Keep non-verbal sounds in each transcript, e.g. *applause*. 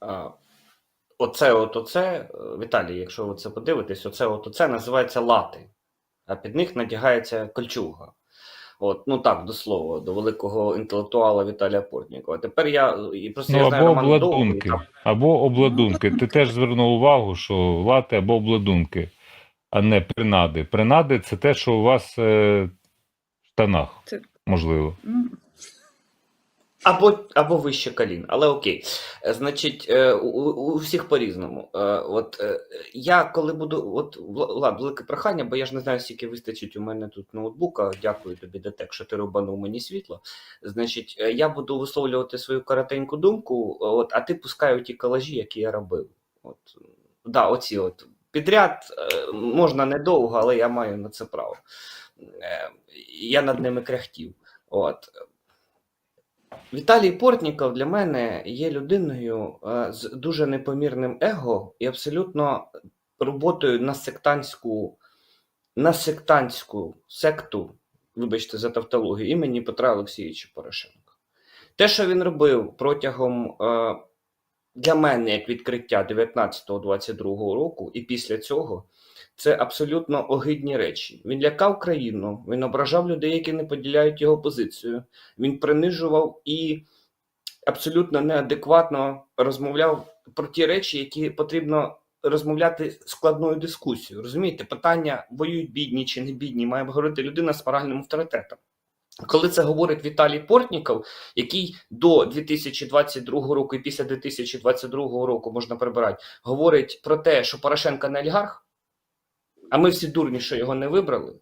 А, Оце, от оце, е, Віталій, якщо ви це подивитесь, оце, от оце називається лати, а під них надягається кольчуга. От, ну так, до слова, до великого інтелектуала Віталія Портнікова. Тепер я і просто Ну, я знаю обладунки, там- або обладунки. Ти теж звернув увагу, що лати або обладунки, а не принади. Принади це те, що у вас е, в штанах, Це- можливо. Або, або вище колін, але окей. Е, Значить, е, у, у всіх по-різному. Е, От я коли буду, от Влад, велике прохання, бо я ж не знаю, скільки вистачить у мене тут ноутбука. Дякую тобі, Детек, що ти рубанув мені світло. Значить, я буду висловлювати свою коротеньку думку, от, а ти пускай ті колажі, які я робив. От, да, оці от підряд можна недовго, але я маю на це право. Я над ними кряхтів. От. Віталій Портніков для мене є людиною е, з дуже непомірним его і абсолютно роботою на сектантську, на сектантську секту, вибачте за тавтологію, імені Петра Олексійовича Порошенка. Те, що він робив протягом е, для мене як відкриття 19-22 року, і після цього, це абсолютно огидні речі. Він лякав країну, він ображав людей, які не поділяють його позицію. Він принижував і абсолютно неадекватно розмовляв про ті речі, які потрібно розмовляти складною дискусією. Розумієте, питання воюють бідні чи не бідні, має говорити людина з моральним авторитетом. Коли це говорить Віталій Портніков, який до 2022 року і після 2022 року можна прибирати, говорить про те, що Порошенко не олігарх, а ми всі дурні, що його не вибрали.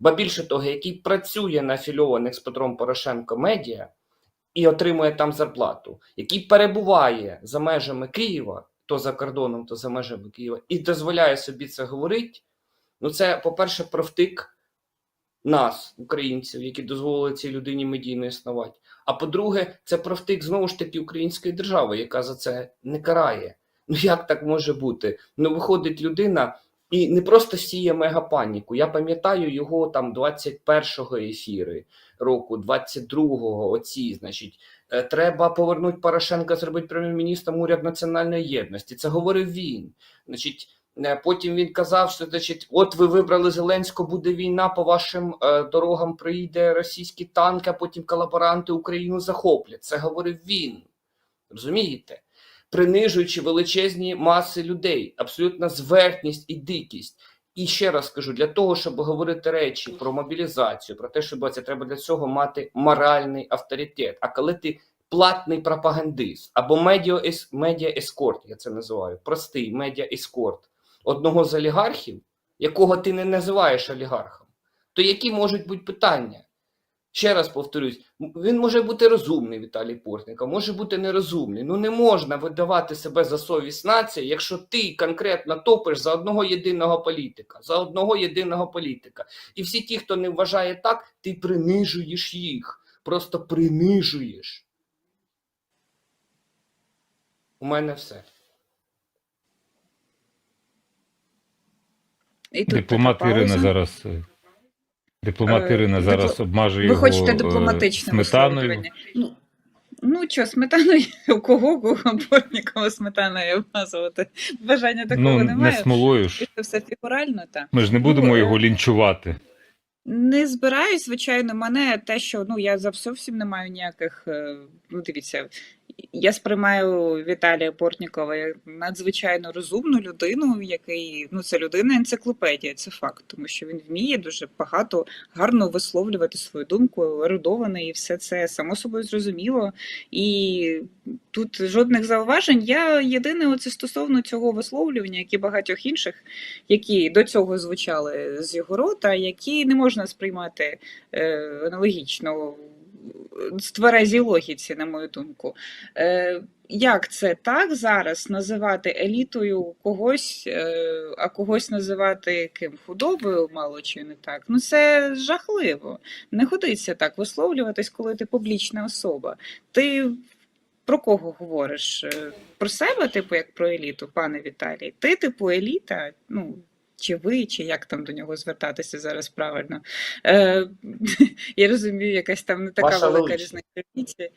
Ба більше того, який працює на афільованих з Петром Порошенко медіа і отримує там зарплату, який перебуває за межами Києва, то за кордоном, то за межами Києва, і дозволяє собі це говорити. Ну, це, по-перше, про втик нас, українців, які дозволили цій людині медійно існувати. А по-друге, це про втик знову ж таки української держави, яка за це не карає. Ну як так може бути? Ну, виходить людина. І не просто сіє мегапаніку. Я пам'ятаю його там 21-го ефіри року, 22-го, оці, значить, е, треба повернути Порошенка, зробити прем'єр-міністром уряд національної єдності. Це говорив він. Значить, е, потім він казав, що значить, от ви вибрали Зеленського, буде війна, по вашим е, дорогам приїде російський танк, а потім колаборанти Україну захоплять. Це говорив він. Розумієте? Принижуючи величезні маси людей, абсолютна зверхність і дикість. І ще раз скажу: для того, щоб говорити речі про мобілізацію, про те, що це треба для цього мати моральний авторитет. А коли ти платний пропагандист або медіа ескорт, я це називаю, простий медіа ескорт одного з олігархів, якого ти не називаєш олігархом, то які можуть бути питання? Ще раз повторюсь, він може бути розумний, Віталій Портника, може бути нерозумний. Ну не можна видавати себе за совість нації, якщо ти конкретно топиш за одного єдиного політика, за одного єдиного політика. І всі ті, хто не вважає так, ти принижуєш їх. Просто принижуєш. У мене все. і тут Дипломат Ірина зараз. Е, Дипломат Е, Ірина дипло- зараз обмажує Ви його хочете е, дипломатичне сметаною. Ну, ну що, сметаною *laughs* у кого кого Портнікова сметаною обмазувати? Бажання такого Ну, не немає. смолою ж. Це все фігурально, так. Ми ж не будемо Ну, е, його лінчувати. Не збираюсь, звичайно, мене те, що ну я за зовсім не маю ніяких. е, Ну, дивіться, Я сприймаю Віталія Портнікова як надзвичайно розумну людину, який ну це людина енциклопедія, це факт, тому що він вміє дуже багато гарно висловлювати свою думку, ерудований, і все це само собою зрозуміло. І тут жодних зауважень. Я єдине, оце стосовно цього висловлювання, як і багатьох інших, які до цього звучали з його рота, які не можна сприймати е, аналогічно в тверезій логіці, на мою думку. Е, як це так зараз називати елітою когось, е, а когось називати ким худобою, мало чи не так? Ну це жахливо. Не годиться так висловлюватись, коли ти публічна особа. Ти про кого говориш? Е, Про себе, типу, як про еліту, пане Віталій? Ти, типу, еліта? Ну. Чи ви, чи як там до нього звертатися зараз правильно? Е, *laughs* я розумію, якась там не така Ваша велика різниця.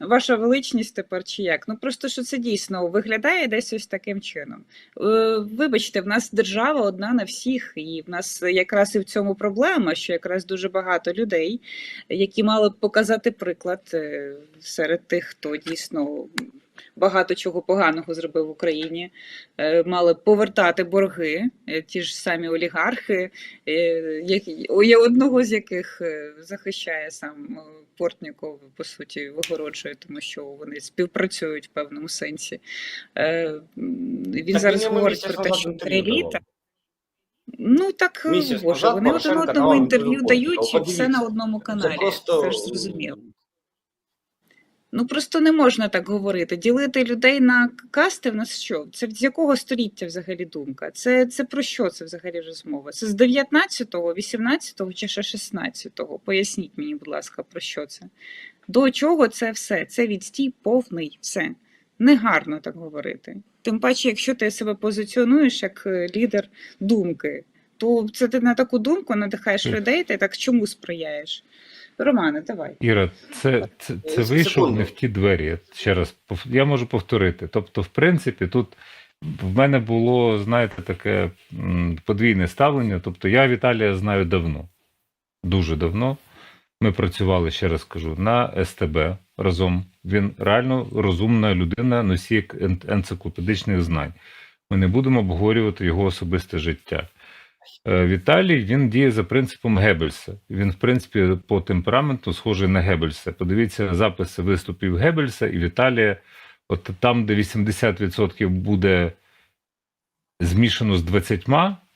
Ваша величність тепер чи як? Ну просто що це дійсно виглядає десь ось таким чином. Е, вибачте, в нас держава одна на всіх, і в нас якраз і в цьому проблема, що якраз дуже багато людей, які мали б показати приклад е, серед тих, хто дійсно. Багато чого поганого зробив в Україні, Е, мали повертати борги, е, ті ж самі олігархи, е, я одного з яких захищає сам Портніков, по суті, вигороджує, тому що вони співпрацюють в певному сенсі. Він Так зараз говорить про те, що еліта. давав. Ну так боже, вони один одному інтерв'ю дають і все на одному Це каналі. просто Це ж зрозуміло. Ну просто не можна так говорити. Ділити людей на касти в нас що? Це з якого століття взагалі думка? Це, це про що це взагалі розмова? Це з 19-го, 18-го чи ще 16-го? Поясніть мені, будь ласка, про що це? До чого це все? Це відстій повний, все. Негарно так говорити. Тим паче, якщо ти себе позиціонуєш як е, лідер думки, то це ти на таку думку надихаєш людей, ти так чому сприяєш? Романе, давай. Іра, це, це, це Е, вийшов не в ті двері. Я Ще раз я можу повторити. Тобто, в принципі, тут в мене було, знаєте, таке подвійне ставлення. Тобто, я Віталія знаю давно, дуже давно. Ми працювали, ще раз кажу, на СТБ разом. Він реально розумна людина, носій ен- енциклопедичних знань. Ми не будемо обговорювати його особисте життя. Е, Віталій він діє за принципом Геббельса. Він, в принципі, по темпераменту схожий на Геббельса. Подивіться записи виступів Геббельса і Віталія. От там, де 80% буде змішано з 20,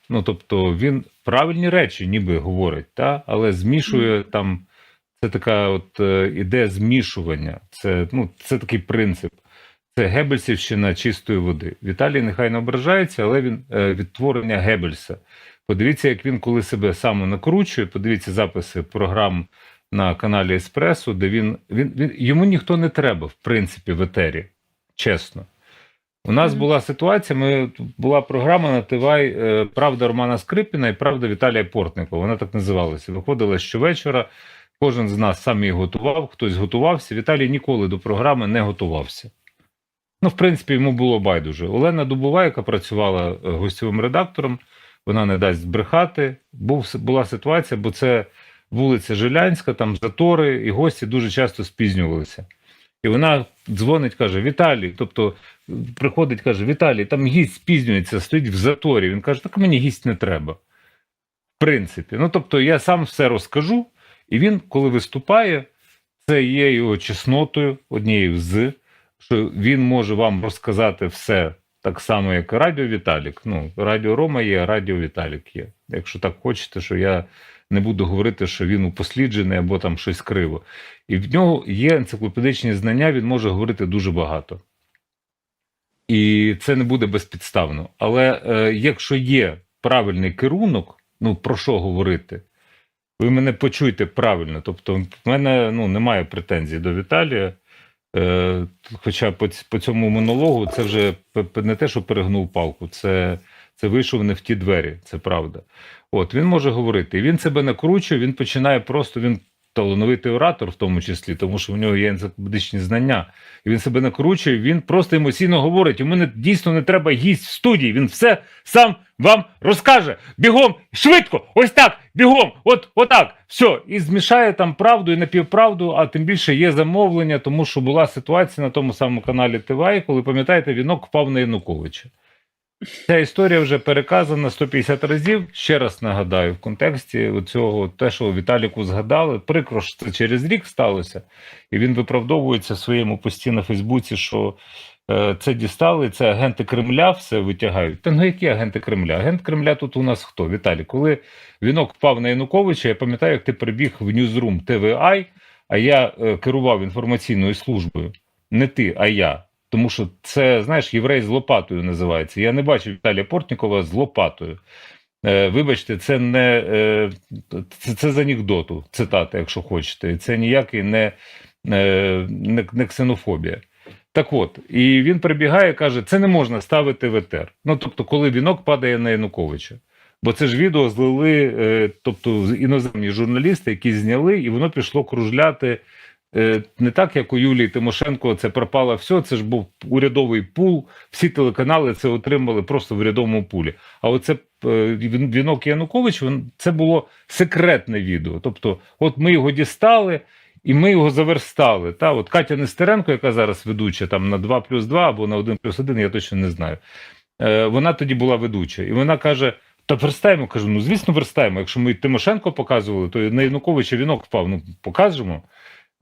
ну тобто він правильні речі ніби говорить, та? але змішує там. Це така от е, ідея змішування. Це, ну, це такий принцип. Це Геббельсівщина чистої води. Віталій нехай не ображається, але він е, відтворення Геббельса. Подивіться, як він коли себе саме накручує. Подивіться записи програм на каналі Еспресо, де він, він, він йому ніхто не треба, в принципі, в етері. Чесно. У нас Мгм. була ситуація. Ми була програма на Тивай е, Правда Романа Скрипіна і Правда Віталія Портникова. Вона так називалася. Виходила щовечора. Кожен з нас сам її готував, хтось готувався. Віталій ніколи до програми не готувався. Ну, в принципі, йому було байдуже. Олена Дубова, яка працювала е, гостьовим редактором, вона не дасть збрехати. Був, була ситуація, бо це вулиця Жилянська, там затори, і гості дуже часто спізнювалися. І вона дзвонить, каже: Віталій, тобто приходить, каже: Віталій, там гість спізнюється, стоїть в заторі. Він каже, так мені гість не треба. В принципі, ну тобто, я сам все розкажу, і він, коли виступає, це є його чеснотою, однією з, що він може вам розказати все так само, як Радіо Віталік. Ну, Радіо Рома є, Радіо Віталік є. Якщо так хочете, що я не буду говорити, що він упосліджений або там щось криво. І в нього є енциклопедичні знання, він може говорити дуже багато. І це не буде безпідставно. Але е, якщо є правильний керунок, ну про що говорити? Ви мене почуєте правильно. Тобто, в мене ну, немає претензій до Віталія. Е, хоча по, по цьому монологу це вже не те, що перегнув палку, це, це вийшов не в ті двері, це правда. От він може говорити. Він себе накручує, він починає просто він талановитий оратор, в тому числі, тому що в нього є енциклопедичні знання, і він себе накручує. Він просто емоційно говорить. У мене дійсно не треба гість в студії. Він все сам вам розкаже. Бігом, швидко, ось так, бігом, от отак. Все, і змішає там правду і напівправду, а тим більше є замовлення, тому що була ситуація на тому самому каналі ТВА, коли пам'ятаєте, вінок впав на Януковича. Ця історія вже переказана 150 разів. Ще раз нагадаю, в контексті цього, те, що Віталіку згадали, прикро що це через рік сталося, і він виправдовується в своєму пості на Фейсбуці, що е, це дістали, це агенти Кремля все витягають. Та ну які агенти Кремля? Агент Кремля тут у нас хто? Віталій, коли вінок впав на Януковича, я пам'ятаю, як ти прибіг в Ньюзрум ТВА, а я е, керував інформаційною службою. Не ти, а я. Тому що це, знаєш, єврей з лопатою називається. Я не бачив Віталія Портнікова з лопатою. Е, вибачте, це не е, це, це з анекдоту, цитата, якщо хочете. Це ніякий не, е, не, не ксенофобія. Так от, і він прибігає і каже: це не можна ставити в етер. Ну тобто, коли вінок падає на Януковича. Бо це ж відео злили, е, тобто іноземні журналісти, які зняли, і воно пішло кружляти не так, як у Юлії Тимошенко, це пропало все. Це ж був урядовий пул. Всі телеканали це отримали просто в урядовому пулі. А оце е, вінок Янукович, це було секретне відео. Тобто, от ми його дістали. І ми його заверстали. Та от Катя Нестеренко, яка зараз ведуча там на 2 плюс 2 або на 1 плюс 1, я точно не знаю. Е, вона тоді була ведуча, і вона каже: та верстаємо. Кажу, ну звісно, верстаємо. Якщо ми Тимошенко показували, то на Януковича вінок впав. Ну покажемо.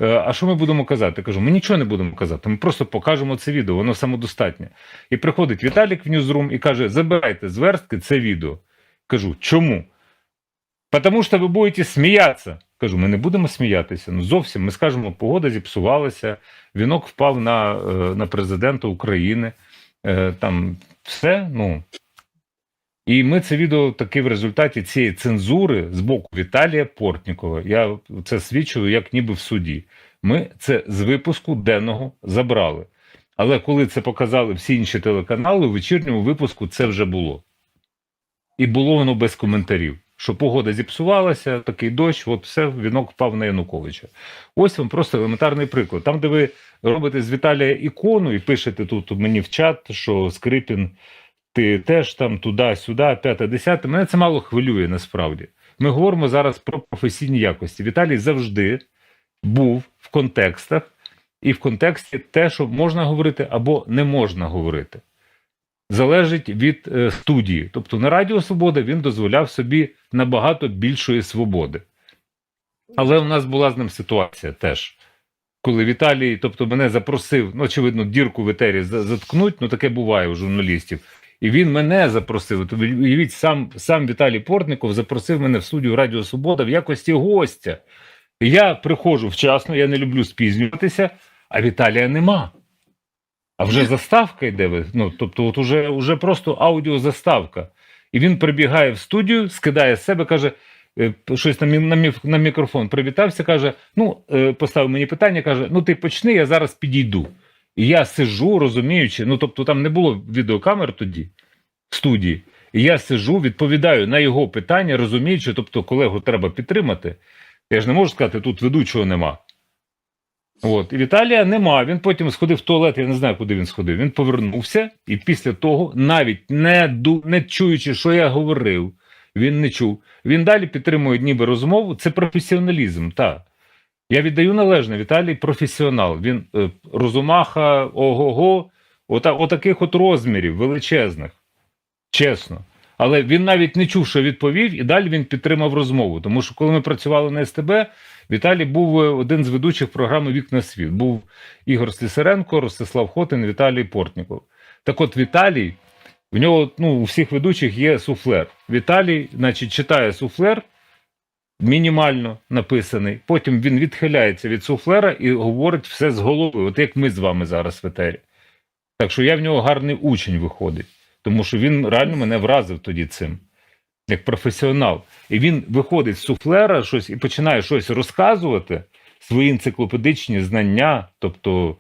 Е, А що ми будемо казати? Кажу, ми нічого не будемо казати. Ми просто покажемо це відео, воно самодостатнє. І приходить Віталік в Ньюзрум і каже: забирайте з верстки це відео. Кажу, чому? Потому що ви будете сміятися. Кажу, ми не будемо сміятися. Ну зовсім ми скажемо, погода зіпсувалася, вінок впав на, е, на президента України. Е, Там все. Ну і ми це відео таки в результаті цієї цензури з боку Віталія Портнікова. Я це свідчую, як ніби в суді. Ми це з випуску денного забрали. Але коли це показали всі інші телеканали, у вечірньому випуску це вже було. І було воно без коментарів. Що погода зіпсувалася, такий дощ, от все, вінок впав на Януковича. Ось вам просто елементарний приклад. Там, де ви робите з Віталія ікону і пишете тут мені в чат, що Скрипін, ти теж там туди-сюди, п'яте, десяте. Мене це мало хвилює насправді. Ми говоримо зараз про професійні якості. Віталій завжди був в контекстах, і в контексті те, що можна говорити або не можна говорити. Залежить від е, студії. Тобто на Радіо Свобода він дозволяв собі набагато більшої свободи. Але у нас була з ним ситуація теж. Коли Віталій, тобто мене запросив, ну, очевидно, дірку в етері заткнуть, ну таке буває у журналістів. І він мене запросив. Тобто, уявіть, сам, сам Віталій Портников запросив мене в студію Радіо Свобода в якості гостя. Я приходжу вчасно, я не люблю спізнюватися, а Віталія нема. А вже заставка йде. Ну, тобто, от уже, уже просто аудіозаставка. І він прибігає в студію, скидає з себе, каже, е, щось на, мі- на мікрофон привітався, каже: ну, е, поставив мені питання, каже: ну ти почни, я зараз підійду. І я сижу, розуміючи, ну тобто там не було відеокамер тоді в студії. І я сижу, відповідаю на його питання, розуміючи, тобто колегу треба підтримати. Я ж не можу сказати, тут ведучого нема. От, і Віталія нема. Він потім сходив в туалет, я не знаю, куди він сходив. Він повернувся, і після того, навіть не, не чуючи, що я говорив, він не чув. Він далі підтримує ніби розмову. Це професіоналізм, так. Я віддаю належне, Віталій професіонал. Він е, розумаха, ого-го, ота, отаких от розмірів величезних. Чесно. Але він навіть не чув, що відповів, і далі він підтримав розмову. Тому що коли ми працювали на СТБ, Віталій був е, один з ведучих програми Вікна світ. Був Ігор Слісаренко, Ростислав Хотин, Віталій Портніков. Так от Віталій, в нього ну, у всіх ведучих є суфлер. Віталій, значить, читає суфлер, мінімально написаний. Потім він відхиляється від суфлера і говорить все з голови, от як ми з вами зараз в етері. Так що я в нього гарний учень виходить, тому що він реально мене вразив тоді цим, як професіонал. І він виходить з суфлера щось і починає щось розказувати, свої енциклопедичні знання, тобто,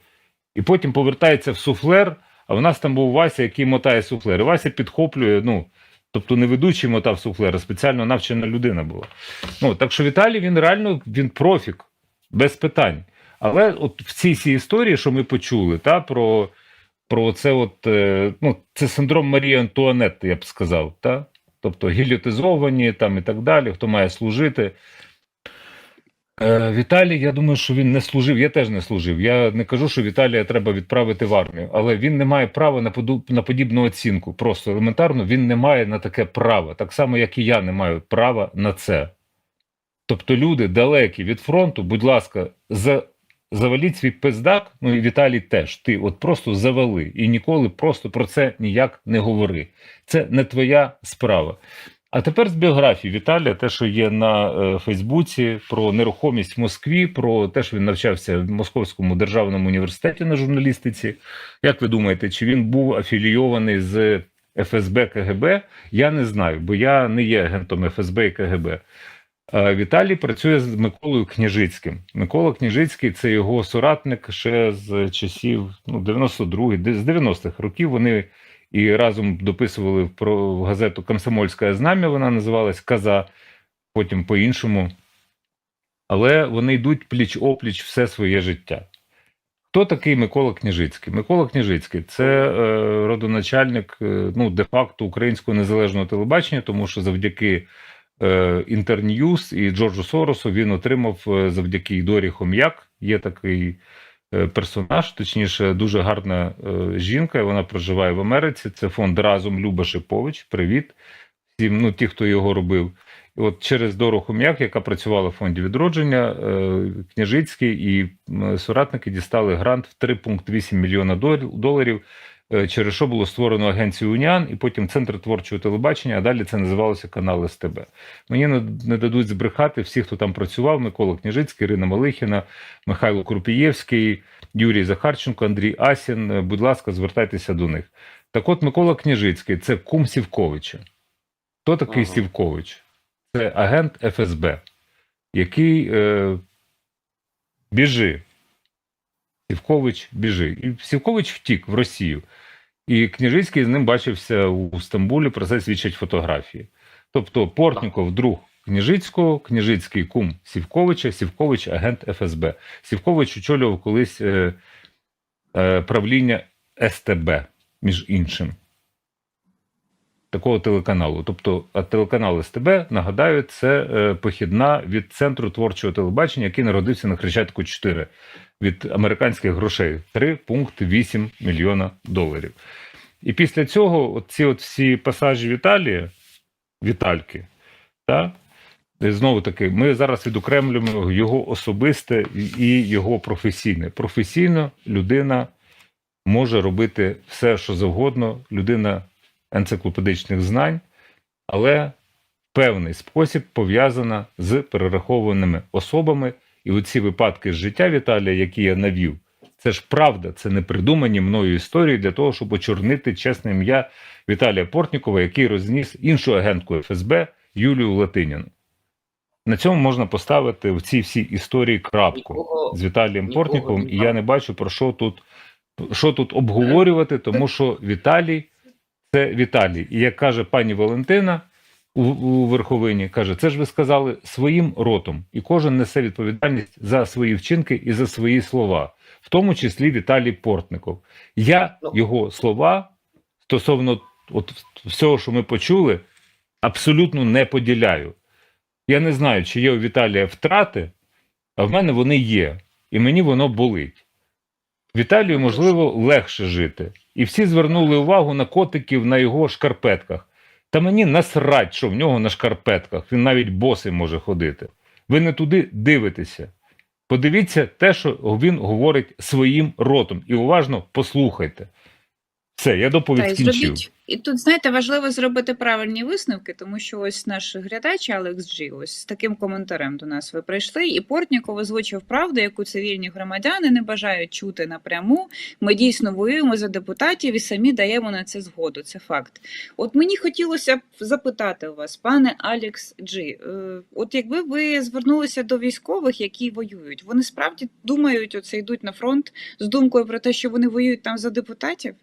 і потім повертається в суфлер. А в нас там був Вася, який мотає суфлер. І Вася підхоплює, ну, Тобто не ведучий мотав суфлера, спеціально навчена людина була. Ну, так що Віталій він реально він профік, без питань. Але от в цій всій історії, що ми почули, та, про, про це, от, е, ну, це синдром Марії Антуанетти, я б сказав. Та? Тобто гіліотизовані там, і так далі, хто має служити. Е, Віталій, я думаю, що він не служив. Я теж не служив. Я не кажу, що Віталія треба відправити в армію, але він не має права на на подібну оцінку. Просто елементарно він не має на таке права, так само, як і я не маю права на це. Тобто, люди далекі від фронту, будь ласка, за, заваліть свій пиздак, ну і Віталій теж. Ти от просто завали і ніколи просто про це ніяк не говори. Це не твоя справа. А тепер з біографії Віталія, те, що є на е, Фейсбуці, про нерухомість в Москві, про те, що він навчався в Московському державному університеті на журналістиці. Як ви думаєте, чи він був афілійований з ФСБ КГБ? Я не знаю, бо я не є агентом ФСБ і КГБ. Віталій працює з Миколою Княжицьким. Микола Княжицький це його соратник ще з часів ну, 92 де- з 90-х років. Вони і разом дописували в газету Комсомольське знам'я, вона називалась Каза, потім по-іншому. Але вони йдуть пліч опліч все своє життя. Хто такий Микола Княжицький? Микола Княжицький це е, родоначальник е, ну, де-факто українського незалежного телебачення, тому що завдяки е, Інтерньюз і Джорджу Соросу він отримав е, завдяки Дорі Хом'як. Є такий персонаж, точніше, дуже гарна е, жінка. Вона проживає в Америці. Це фонд Разом Люба Шипович. Привіт всім, ну ті, хто його робив. І от через Дору Хом'як, яка працювала в фонді відродження, е, Княжицький і соратники дістали грант в 3,8 мільйона доларів, е, через що було створено агенцію Уніан і потім Центр творчого телебачення, а далі це називалося канал СТБ. Мені не, не дадуть збрехати всі, хто там працював: Микола Княжицький, Ірина Малихіна, Михайло Крупієвський, Юрій Захарченко, Андрій Асін. Е, Будь ласка, звертайтеся до них. Так от Микола Княжицький це кум Сівковича. Хто такий Ага. Сівкович? Це агент ФСБ, який е, біжи. Сівкович біжи. І Сівкович втік в Росію. І Княжицький з ним бачився у Стамбулі, про це свідчать фотографії. Тобто Портніков друг Княжицького, Княжицький кум Сівковича, Сівкович агент ФСБ. Сівкович очолював колись е, е, правління СТБ, між іншим. Такого телеканалу. Тобто, а телеканал СТБ, нагадаю, це е, похідна від центру творчого телебачення, який народився на Хрещатику 4 від американських грошей 3,8 мільйона доларів. І після цього ці всі пасажі Віталія, Вітальки, та, знову таки, ми зараз відокремлюємо його особисте і його професійне. Професійно людина може робити все, що завгодно, людина енциклопедичних знань, але в певний спосіб пов'язана з перерахованими особами. І оці випадки з життя Віталія, які я навів, це ж правда, це не придумані мною історії для того, щоб очорнити чесне ім'я Віталія Портнікова, який розніс іншу агентку ФСБ Юлію Латиніну. На цьому можна поставити в цій всій історії крапку Нікого- з Віталієм нікого Портніковим, і я не бачу про що тут, що тут обговорювати, тому що Віталій це Віталій. І як каже пані Валентина у, у верховині, каже, це ж ви сказали своїм ротом, і кожен несе відповідальність за свої вчинки і за свої слова, в тому числі Віталій Портников. Я Ну. його слова стосовно от всього, що ми почули, абсолютно не поділяю. Я не знаю, чи є у Віталія втрати, а в мене вони є, і мені воно болить. Віталію, можливо, легше жити. І всі звернули увагу на котиків на його шкарпетках. Та мені насрать, що в нього на шкарпетках. Він навіть босий може ходити. Ви не туди дивитеся. Подивіться те, що він говорить своїм ротом, і уважно послухайте. Все, я доповідь і скінчив. зробіть. І тут, знаєте, важливо зробити правильні висновки, тому що ось наш глядач Алекс Джі, ось з таким коментарем до нас ви прийшли, і Портніков озвучив правду, яку цивільні громадяни не бажають чути напряму. Ми дійсно воюємо за депутатів і самі даємо на це згоду. Це факт. От мені хотілося б запитати у вас, пане Алекс Джі, е, от якби ви звернулися до військових, які воюють, вони справді думають, оце йдуть на фронт з думкою про те, що вони воюють там за депутатів?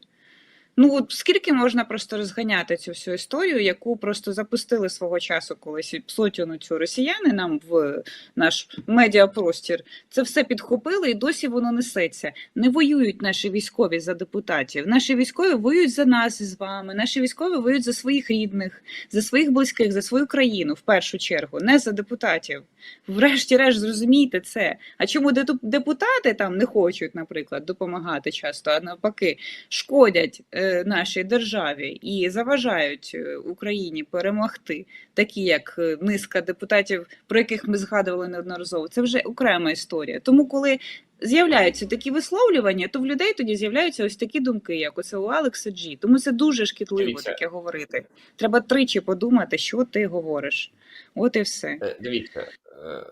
Ну от скільки можна просто розганяти цю всю історію, яку просто запустили свого часу колись сотню цю росіяни нам в наш медіапростір. Це все підхопили, і досі воно несеться. Не воюють наші військові за депутатів. Наші військові воюють за нас з вами. Наші військові воюють за своїх рідних, за своїх близьких, за свою країну в першу чергу, не за депутатів. Врешті-решт, зрозумійте це. А чому депутати там не хочуть, наприклад, допомагати часто, а навпаки, шкодять е, нашій державі і заважають е, Україні перемогти, такі як е, низка депутатів, про яких ми згадували неодноразово. Це вже окрема історія. Тому, коли з'являються такі висловлювання, то в людей тоді з'являються ось такі думки, як оце у Алекса Джі. Тому це дуже шкідливо Дивіться. таке говорити. Треба тричі подумати, що ти говориш. От і все. Е, Дивіться. е,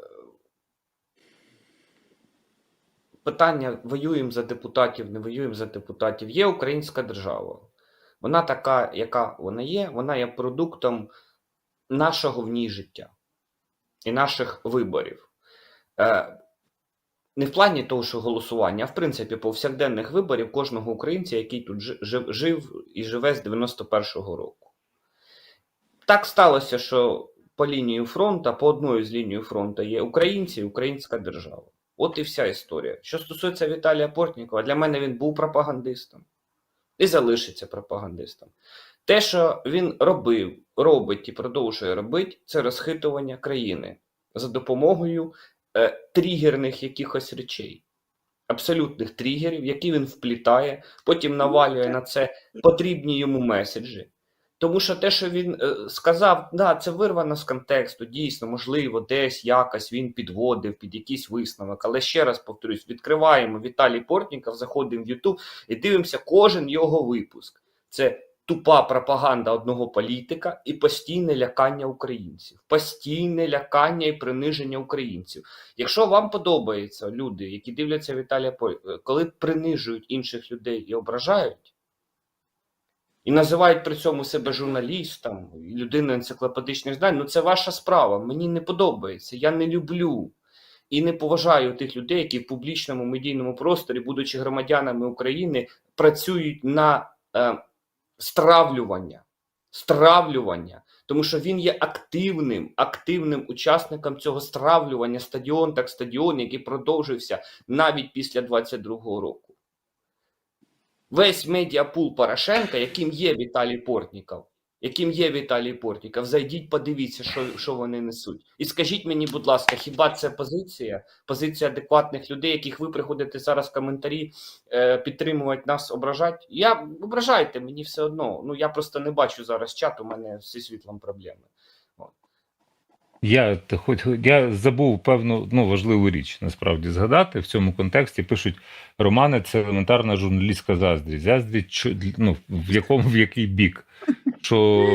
Питання: воюємо за депутатів, не воюємо за депутатів. Є українська держава. Вона така, яка вона є, вона є продуктом нашого в ній життя і наших виборів. Е, Не в плані того, що голосування, а в принципі повсякденних виборів кожного українця, який тут жив, жив і живе з 91-го року. Так сталося, що по лінії фронту, по одної з лінії фронту є українці і українська держава. От і вся історія. Що стосується Віталія Портнікова, для мене він був пропагандистом і залишиться пропагандистом. Те, що він робив, робить і продовжує робити, це розхитування країни за допомогою е, тригерних якихось речей, абсолютних тригерів, які він вплітає, потім навалює на це потрібні йому меседжі. Тому що те, що він е, сказав, да, це вирвано з контексту, дійсно, можливо, десь якось він підводив під якийсь висновок. Але ще раз повторюсь: відкриваємо Віталій Портніков, заходимо в Ютуб і дивимося кожен його випуск. Це тупа пропаганда одного політика і постійне лякання українців, постійне лякання і приниження українців. Якщо вам подобається люди, які дивляться Віталія Портнікова, коли принижують інших людей і ображають. І називають при цьому себе журналістом, людиною енциклопедичних знань. Ну це ваша справа. Мені не подобається. Я не люблю і не поважаю тих людей, які в публічному медійному просторі, будучи громадянами України, працюють на е, стравлювання. Стравлювання. Тому що він є активним, активним учасником цього стравлювання стадіон, так стадіон, який продовжився навіть після 22-го року весь медіапул Порошенка, яким є Віталій Портніков, яким є Віталій Портніков, зайдіть, подивіться, що, що вони несуть. І скажіть мені, будь ласка, хіба це позиція? Позиція адекватних людей, яких ви приходите зараз в коментарі е, підтримувати нас, ображати? Я ображайте, мені все одно. Ну я просто не бачу зараз чат, у мене зі світлом проблеми. Я хоч я забув певну ну важливу річ насправді згадати в цьому контексті. Пишуть романи, це елементарна журналістська заздрість. Заздрість ну, в якому в який бік. Що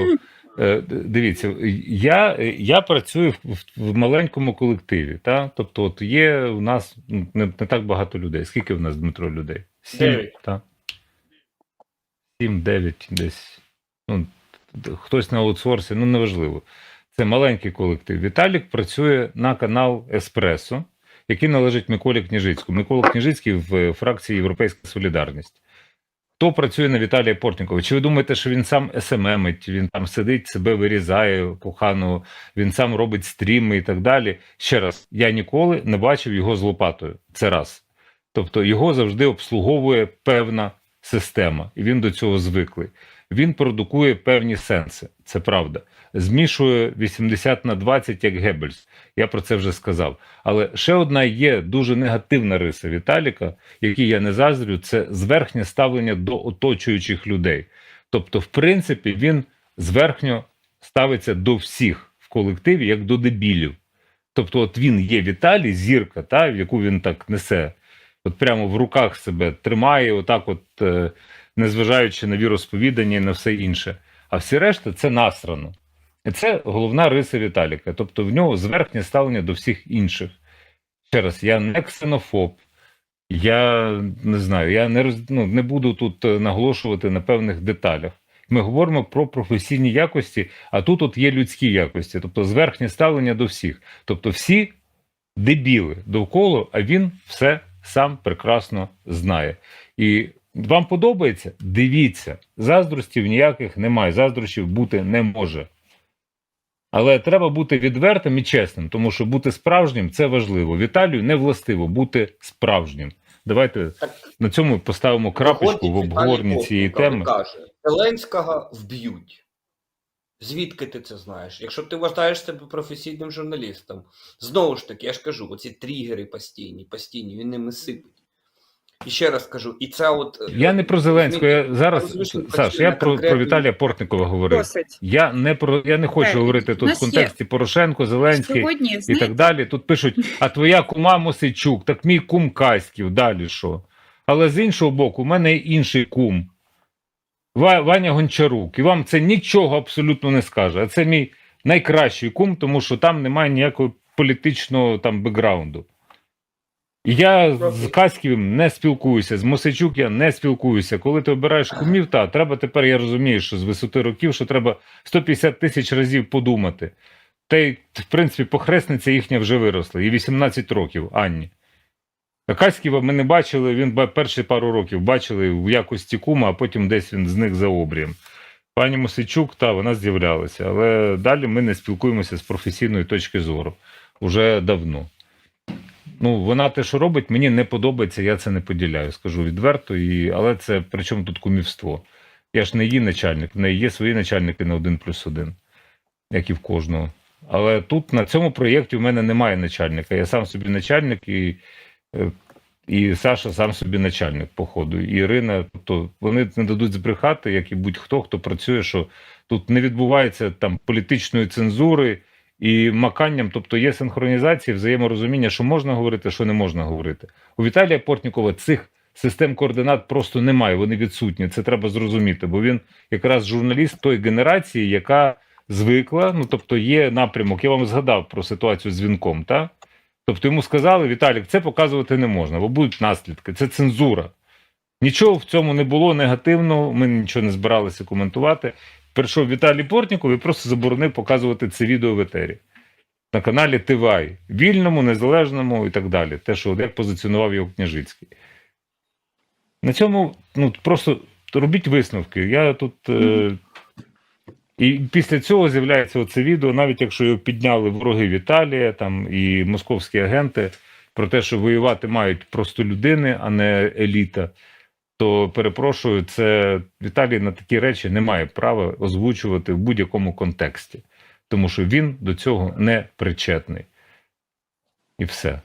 е, дивіться, я, я працюю в, в маленькому колективі. Та? Тобто, от є у нас ну, не, не так багато людей. Скільки в нас Дмитро людей? Дев'ять. Та? Сім, дев'ять десь. Ну, хтось на аутсорсі, ну неважливо. Це маленький колектив. Віталік працює на канал Еспресо, який належить Миколі Княжицькому. Микола Княжицький в фракції Європейська Солідарність. Хто працює на Віталія Портнікова? Чи ви думаєте, що він сам СММить, він там сидить, себе вирізає коханого, він сам робить стріми і так далі? Ще раз, я ніколи не бачив його з лопатою. Це раз. Тобто його завжди обслуговує певна система, і він до цього звиклий. Він продукує певні сенси, це правда. Змішує 80 на 20, як Геббельс. Я про це вже сказав. Але ще одна є дуже негативна риса Віталіка, якій я не заздрю, це зверхнє ставлення до оточуючих людей. Тобто, в принципі, він зверхньо ставиться до всіх в колективі, як до дебілів. Тобто, от він є Віталій, зірка, та, в яку він так несе, от прямо в руках себе тримає, отак, от, е, незважаючи на віросповідання і на все інше. А всі решта це насрано. І це головна риса Віталіка. Тобто в нього зверхнє ставлення до всіх інших. Ще раз, я не ксенофоб, я не знаю, я не роз, ну, не буду тут е, наголошувати на певних деталях. Ми говоримо про професійні якості, а тут от є людські якості, тобто зверхнє ставлення до всіх. Тобто всі дебіли довкола, а він все сам прекрасно знає. І Вам подобається? Дивіться. Заздростів ніяких немає. Заздрощів бути не може. Але треба бути відвертим і чесним, тому що бути справжнім це важливо. Віталію не властиво бути справжнім. Давайте Так, на цьому поставимо крапочку в обговоренні цієї теми. Каже, Зеленського вб'ють. Звідки ти це знаєш? Якщо ти вважаєш себе професійним журналістом, знову ж таки, я ж кажу, оці тригери постійні, постійні, він ними сипить. І ще раз кажу, і це от. е, Я не про Зеленського. Я зараз Саш, я про, про Віталія Портникова говорив. Досить. Я не про я не хочу Е, говорити тут в нас є- контексті Порошенко, Зеленський Сьогодні, і знаєте, так далі. Тут пишуть: а твоя кума Мосичук, так мій кум Каськів, далі що? Але з іншого боку, у мене інший кум. Ва- Ваня Гончарук. І вам це нічого абсолютно не скаже. А це мій найкращий кум, тому що там немає ніякого політичного там бекграунду. Я з Каськівим не спілкуюся, з Мосичук я не спілкуюся. Коли ти обираєш кумів, та треба тепер, я розумію, що з висоти років, що треба 150 тисяч разів подумати. Та й, в принципі, похресниця їхня вже виросла, і 18 років Анні. А Каськіва ми не бачили, він перші пару років бачили в якості кума, а потім десь він зник за обрієм. Пані Мосичук, та вона з'являлася, але далі ми не спілкуємося з професійної точки зору уже давно. Ну, вона те, що робить, мені не подобається, я це не поділяю, скажу відверто. І... Але це при чому тут кумівство? Я ж не її начальник, в неї є свої начальники на один плюс один, як і в кожного. Але тут на цьому проєкті в мене немає начальника. Я сам собі начальник і, е, і Саша сам собі начальник, походу. І Ірина, тобто вони не дадуть збрехати, як і будь-хто, хто працює, що тут не відбувається там політичної цензури і маканням, тобто є синхронізація, взаєморозуміння, що можна говорити, що не можна говорити. У Віталія Портнікова цих систем координат просто немає, вони відсутні. Це треба зрозуміти, бо він якраз журналіст тої генерації, яка звикла. Ну тобто, є напрямок. Я вам згадав про ситуацію з дзвінком, так? Тобто йому сказали, Віталік, це показувати не можна, бо будуть наслідки, це цензура. Нічого в цьому не було негативного, ми нічого не збиралися коментувати. Прийшов Віталій Портніков і просто заборонив показувати це відео в етері на каналі Тивай, вільному, незалежному і так далі. Те, що як позиціонував його Княжицький. На цьому ну, просто робіть висновки. Я тут. Е... І після цього з'являється оце відео, навіть якщо його підняли вороги Віталія там, і московські агенти про те, що воювати мають просто людини, а не еліта. То перепрошую, це Віталій на такі речі не має права озвучувати в будь-якому контексті, тому що він до цього не причетний. І все.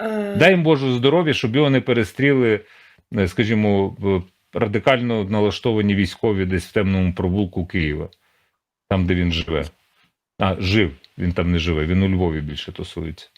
е, Дай їм Боже здоров'я, щоб його не перестріли, е, скажімо, радикально налаштовані військові десь в темному провулку Києва, там, де він живе. А, жив, він там не живе, він у Львові більше тусується.